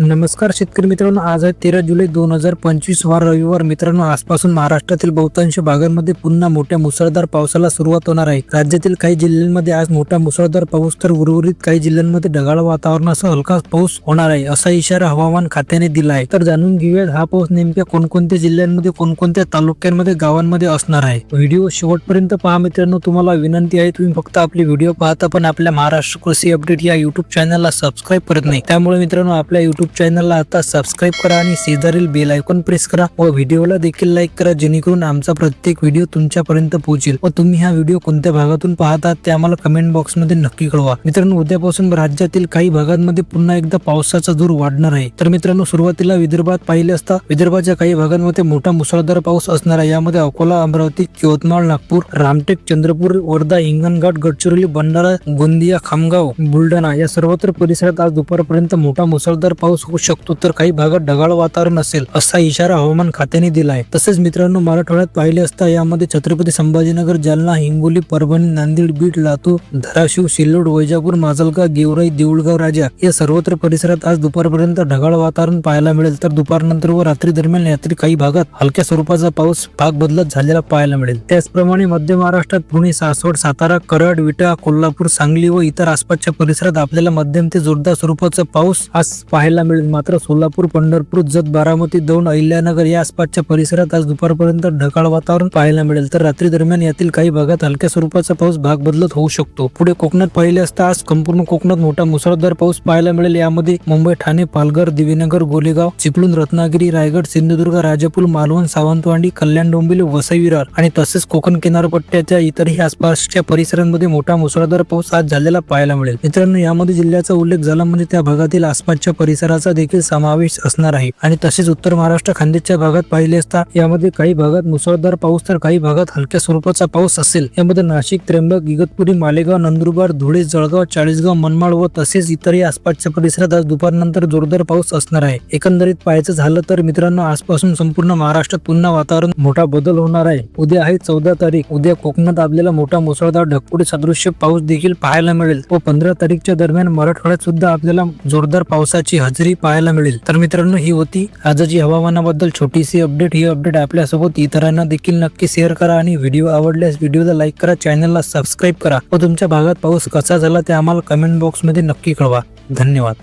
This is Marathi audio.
नमस्कार शेतकरी मित्रांनो आज आहे तेरा जुलै दोन हजार पंचवीस वार रविवार. मित्रांनो आजपासून महाराष्ट्रातील बहुतांश भागांमध्ये पुन्हा मोठ्या मुसळधार पावसाला सुरुवात होणार आहे. राज्यातील काही जिल्ह्यांमध्ये आज मोठा मुसळधार पाऊस तर उर्वरित काही जिल्ह्यांमध्ये ढगाळ वातावरणासह हलका पाऊस होणार आहे असा इशारा हवामान खात्याने दिला आहे. तर जाणून घेऊयात हा पाऊस नेमक्या कोणकोणत्या जिल्ह्यांमध्ये कोणकोणत्या तालुक्यांमध्ये गावांमध्ये असणार आहे? व्हिडिओ शेवटपर्यंत पहा मित्रांनो तुम्हाला विनंती आहे तुम्ही फक्त आपले व्हिडिओ पाहता पण आपल्या महाराष्ट्र कृषी अपडेट या युट्यूब चॅनलला सबस्क्राईब करत नाही. त्यामुळे मित्रांनो आपल्या युट्यूब चॅनलला आता सबस्क्राईब करा आणि शेजारील बेल आयकॉन प्रेस करा व व्हिडिओला देखील लाईक करा जेणेकरून आमचा प्रत्येक व्हिडिओ तुमच्यापर्यंत पोहोचेल. व तुम्ही हा व्हिडिओ कोणत्या भागातून पाहतात ते आम्हाला कमेंट बॉक्समध्ये नक्की कळवा. मित्रांनो उद्यापासून राज्यातील काही भागांमध्ये पुन्हा एकदा पावसाचा जोर वाढणार आहे. तर मित्रांनो सुरुवातीला विदर्भात पाहिले असता विदर्भाच्या काही भागांमध्ये मोठा मुसळधार पाऊस असणार आहे. यामध्ये अकोला अमरावती यवतमाळ नागपूर रामटेक चंद्रपूर वर्धा हिंगणघाट गडचिरोली भंडारा गोंदिया खामगाव बुलढाणा या सर्वत्र परिसरात आज दुपारपर्यंत मोठा मुसळधार पाऊस होऊ शकतो. तर काही भागात ढगाळ वातावरण असेल असा इशारा हवामान खात्याने दिला आहे तसेच मित्रांनो मराठवाड्यात पाहिले असता यामध्ये छत्रपती संभाजीनगर जालना हिंगोली परभणी नांदेड बीड लातूर धाराशिव सिल्लोड वैजापूर माजलगाव गेवराई देऊळगाव राजा या सर्वत्र परिसरात आज दुपारपर्यंत ढगाळ वातावरण पाहायला मिळेल. तर दुपारनंतर व रात्री दरम्यान रात्री काही भागात हलक्या स्वरूपाचा पाऊस भाग बदलत झालेला पाहायला मिळेल. त्याचप्रमाणे मध्य महाराष्ट्रात पुणे सासवड सातारा कराड विटा कोल्हापूर सांगली व इतर आसपासच्या परिसरात आपल्याला मध्यम ते जोरदार स्वरूपाचा पाऊस आज पाहायला मिळेल. मात्र सोलापूर पंढरपूर जत बारामती दौंड अहिल्यानगर या आसपासच्या परिसरात आज दुपारपर्यंत ढगाळ वातावरण पाहायला मिळेल. तर रात्री दरम्यान यातील काही भागात हलक्या स्वरूपाचा पाऊस भाग बदलत होऊ शकतो. पुढे कोकणात पाहिले असता आज संपूर्ण कोकणात मोठा मुसळधार पाऊस पाहायला मिळेल. यामध्ये मुंबई ठाणे पालघर दिवेनगर गोलेगाव चिपळूण रत्नागिरी रायगड सिंधुदुर्ग राजापूर मालवण सावंतवाडी कल्याण डोंबिवली वसई विरार आणि तसेच कोकण किनारपट्ट्याच्या इतरही आसपासच्या परिसरांमध्ये मोठा मुसळधार पाऊस आज झालेला पाहायला मिळेल. मित्रांनो यामध्ये जिल्ह्याचा उल्लेख झाला म्हणजे त्या भागातील आसपासच्या परिसरात वादळाचा देखील समावेश असणार आहे. आणि तसेच उत्तर महाराष्ट्र खानदेशच्या भागात पाहिले असता यामध्ये काही भागात मुसळधार पाऊस तर काही भागात हलक्या स्वरूपाचा पाऊस असेल. यामध्ये नाशिक त्र्यंबक इगतपुरी मालेगाव नंदुरबार धुळे जळगाव चाळीसगाव मनमाड व तसेच इतरही आसपासच्या परिसरात आज दुपारनंतर जोरदार पाऊस असणार आहे. एकंदरीत पाहायचं झालं तर मित्रांनो आजपासून संपूर्ण महाराष्ट्रात पुन्हा वातावरण मोठा बदल होणार आहे. उद्या आहे चौदा तारीख. उद्या कोकणात आपल्याला मोठा मुसळधार ढगपुडी सदृश्य पाऊस देखील पाहायला मिळेल. व पंधरा तारीखच्या दरम्यान मराठवाड्यात सुद्धा आपल्याला जोरदार पावसाची हजेरी पाहायला मिळेल तर मित्रांनो ही होती आजची हवामानाबद्दल छोटीशी अपडेट ही अपडेट आपल्यासोबत इतरांना देखील नक्की शेअर करा आणि व्हिडिओ आवडल्यास व्हिडिओला लाईक करा चॅनलला सबस्क्राईब करा व तुमच्या भागात पाऊस कसा झाला ते आम्हाला कमेंट बॉक्समध्ये नक्की कळवा. धन्यवाद.